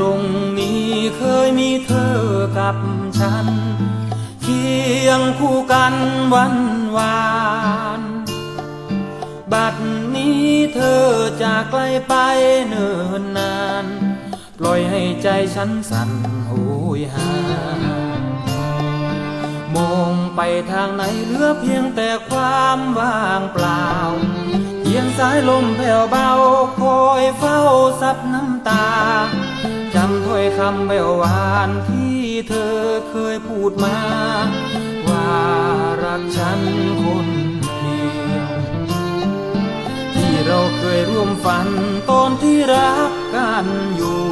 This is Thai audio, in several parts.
รงนี้เคยมีเธอกับฉัน เคียงคู่กันวันวาน บัดนี้เธอจากไกลไปเนิ่นนาน ปล่อยให้ใจฉันสั่นโหยหามองไปทางไหนเหลือเพียงแต่ความว่างเปล่าเพียงสายลมแผ่วเบาคอยเฝ้าซับน้ำตา จำถ้อยคำแววหวานที่เธอเคยพูดมา ว่ารักฉันคนเดียว ที่เราเคยร่วมฝันตอนที่รักกันอยู่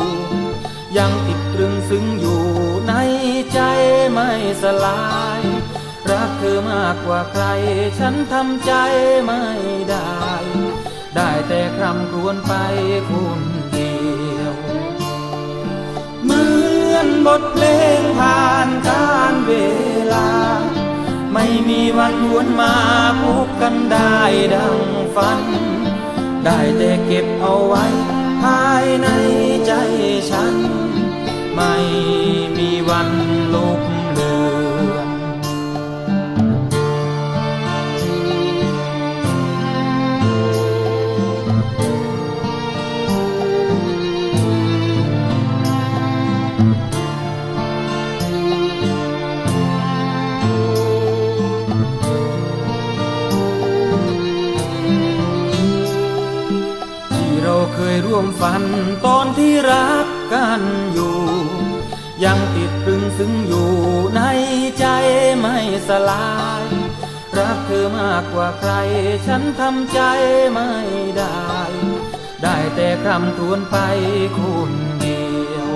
ยังติดตรึงซึ้งอยู่ในใจไม่สลาย รักเธอมากกว่าใคร ฉันทำใจไม่ได้ ได้แต่คร่ำครวญไปคน บทเพลงผ่านการเวลา ไม่มีวันวนมาพบกันได้ดังฝัน ได้แต่เก็บเอาไว้ ภายในใจฉัน ไม่ ยร่วมฝันตอนที่รักกันอยู่ ยังติดตรึงซึ้งอยู่ในใจไม่สลาย รักเธอมากกว่าใคร ฉันทำใจไม่ได้ ได้แต่คำทวนไปคนเดียว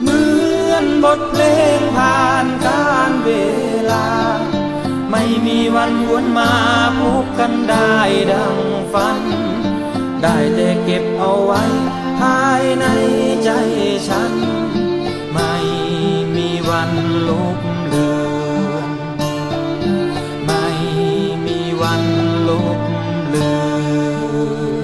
เหมือนบทเพลงผ่านการเวลา ไม่มีวันวนมาพบกันได้ดังฝัน ได้แต่เก็บเอาไว้ ภายในใจฉัน ไม่มีวันลุกเลือนไม่มีวันลุกเลือน